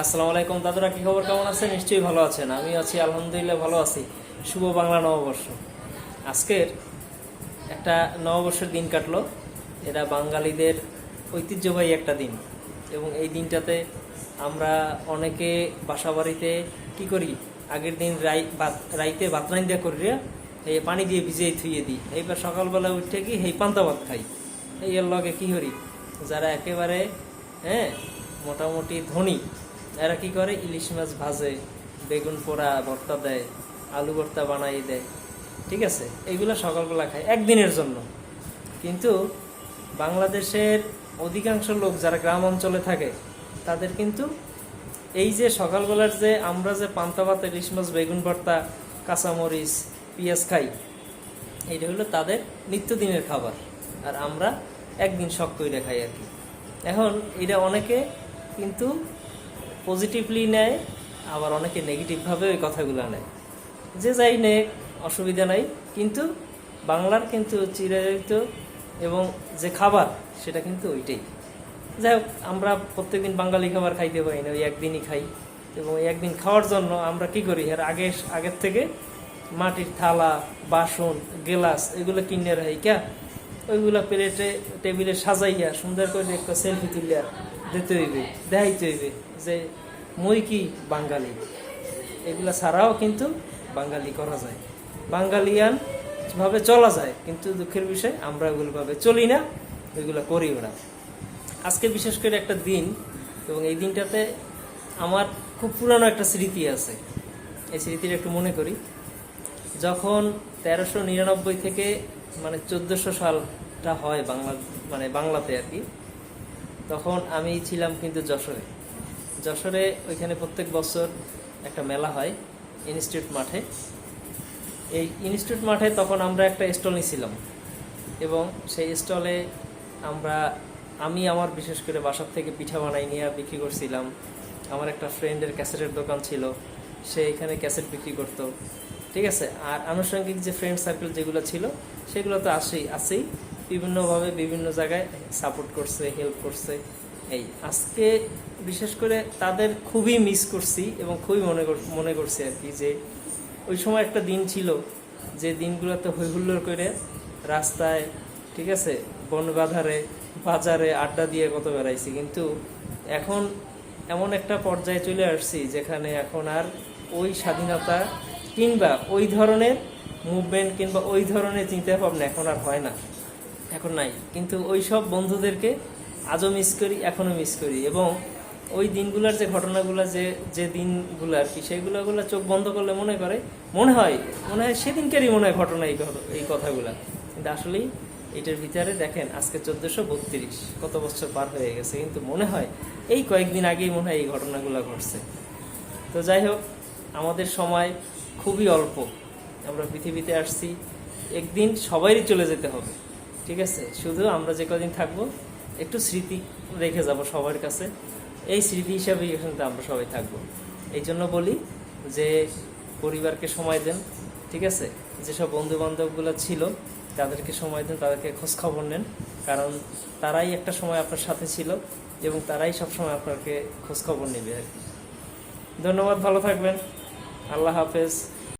আসসালামু আলাইকুম, দাদুরা, কি খবর? কেমন আছে নিশ্চয়ই ভালো আছেন। আমি আছি, আলহামদুলিল্লাহ ভালো আছি। শুভ বাংলা নববর্ষ। আজকের একটা নববর্ষের দিন কাটলো। এটা বাঙালিদের ঐতিহ্যবাহী একটা দিন। এবং এই দিনটাতে আমরা অনেকে বাসা বাড়িতে কী করি? আগের দিন রাই রাইতে বাতরাইন দিয়ে করিয়া এই পানি দিয়ে ভিজিয়ে থুইয়ে দিই। এইবার সকালবেলা উঠে কি এই পান্তা ভাত খাই। এই লগে কী করি? যারা একেবারে হ্যাঁ মোটামুটি ধনী এরা কি করে? ইলিশ মাছ ভাজে, বেগুন পোড়া, ভর্তা দেয়, আলু ভর্তা বানাই দেয়। ঠিক আছে? এইগুলো সকালবেলা খায়, একদিনের জন্য। কিন্তু বাংলাদেশের অধিকাংশ লোক যারা গ্রাম অঞ্চলে থাকে, তাদের কিন্তু এই যে সকালবেলার যে আমরা যে পান্তা ভাত, ইলিশ মাছ, বেগুন ভর্তা, কাঁচামরিচ, পেঁয়াজ খাই এইটা হলো তাদের নিত্যদিনের খাবার। আর আমরা একদিন শখ করে খাই আর কি। এখন এটা অনেকে কিন্তু পজিটিভলি নেয়, আবার অনেকে নেগেটিভভাবে ওই কথাগুলো নেয়। যে যাই নে অসুবিধা নাই, কিন্তু বাংলার কিন্তু চিরায়িত এবং যে খাবার, সেটা কিন্তু ওইটাই। যাই হোক, আমরা প্রত্যেকদিন বাঙালি খাবার খাইতে পারি না, ওই একদিনই খাই। এবং একদিন খাওয়ার জন্য আমরা কি করি আর আগে, আগের থেকে মাটির থালা, বাসন, গেলাস এগুলো কিনে রাখি, ক্যা? ওইগুলো প্লেটে, টেবিলে সাজাইয়া সুন্দর করে একটা সেলফি তুলিয়া দিতে হইবে, দেখাইতে হইবে যে মই কি বাঙালি? এগুলা ছাড়াও কিন্তু বাঙালি করা যায়। বাঙালিয়ান ভাবে চলা যায়, কিন্তু দুঃখের বিষয়, আমরা ওগুলো ভাবে চলি না ওইগুলো করিও না আজকে বিশেষ করে একটা দিন, এবং এই দিনটাতে আমার খুব পুরানো একটা স্মৃতি আছে। এই স্মৃতিটা একটু মনে করি। যখন তেরোশো নিরানব্বই থেকে মানে চোদ্দোশো সালটা হয় বাংলা মানে বাংলাতে আর কি, তখন আমি ছিলাম কিন্তু যশোরে। যশোরে ওইখানে প্রত্যেক বছর একটা মেলা হয় ইনস্টিটিউট মাঠে। এই ইনস্টিটিউট মাঠে তখন আমরা একটা স্টল নিয়েছিলাম এবং সেই স্টলে আমরা, আমি আমার বিশেষ করে বাসার থেকে পিঠা বানাই নিয়ে বিক্রি করছিলাম। আমার একটা ফ্রেন্ডের ক্যাসেটের দোকান ছিল, সে এখানে ক্যাসেট বিক্রি করত। ঠিক আছে? আর আনুষঙ্গিক যে ফ্রেন্ড সার্কেল যেগুলো ছিল, সেগুলো তো আসেই আছেই বিভিন্নভাবে বিভিন্ন জায়গায় সাপোর্ট করছে, হেল্প করছে। এই, আজকে বিশেষ করে তাদের খুবই মিস করছি এবং খুবই মনে মনে করছি আর কি যে ওই সময় একটা দিন ছিল যে দিনগুলোতে হই হুল্লোড় করে রাস্তায়, ঠিক আছে বন বাধারে বাজারে আড্ডা দিয়ে কত বেড়াইছি। কিন্তু এখন এমন একটা পর্যায়ে চলে আসছি যেখানে এখন আর ওই স্বাধীনতা কিংবা ওই ধরনের মুভমেন্ট কিংবা ওই ধরনের চিন্তা ভাবনা এখন আর হয় না, এখন নাই। কিন্তু ওই সব বন্ধুদেরকে আজও মিস করি, এখনও মিস করি এবং ওই দিনগুলোর যে ঘটনাগুলো, যে যে দিনগুলো আর কি সেইগুলোগুলো চোখ বন্ধ করলে মনে করে, মনে হয় মনে হয় সেদিনকারই মনে হয় ঘটনা এই এই কথাগুলো। কিন্তু আসলেই এটার ভিতরে দেখেন, আজকে চোদ্দোশো বত্রিশ, কত বছর পার হয়ে গেছে, কিন্তু মনে হয় এই কয়েকদিন আগেই মনে হয় এই ঘটনাগুলো ঘটছে। তো যাই হোক, আমাদের সময় খুবই অল্প। আমরা পৃথিবীতে আসছি, একদিন সবাইরই চলে যেতে হবে, ঠিক আছে? শুধু আমরা যে কদিন থাকব, একটু স্মৃতি রেখে যাব সবার কাছে। এই স্মৃতি হিসাবেই কিন্তু আমরা সবাই থাকব। এই জন্য বলি যে, পরিবারকে সময় দেন, ঠিক আছে? যেসব বন্ধু বান্ধবগুলো ছিল, তাদেরকে সময় দেন, তাদেরকে খোঁজ খবর নেন। কারণ তারাই একটা সময় আপনার সাথে ছিল এবং তারাই সবসময় আপনাকে খোঁজ খবর নেবে আর কি। ধন্যবাদ, ভালো থাকবেন। আল্লাহ হাফেজ।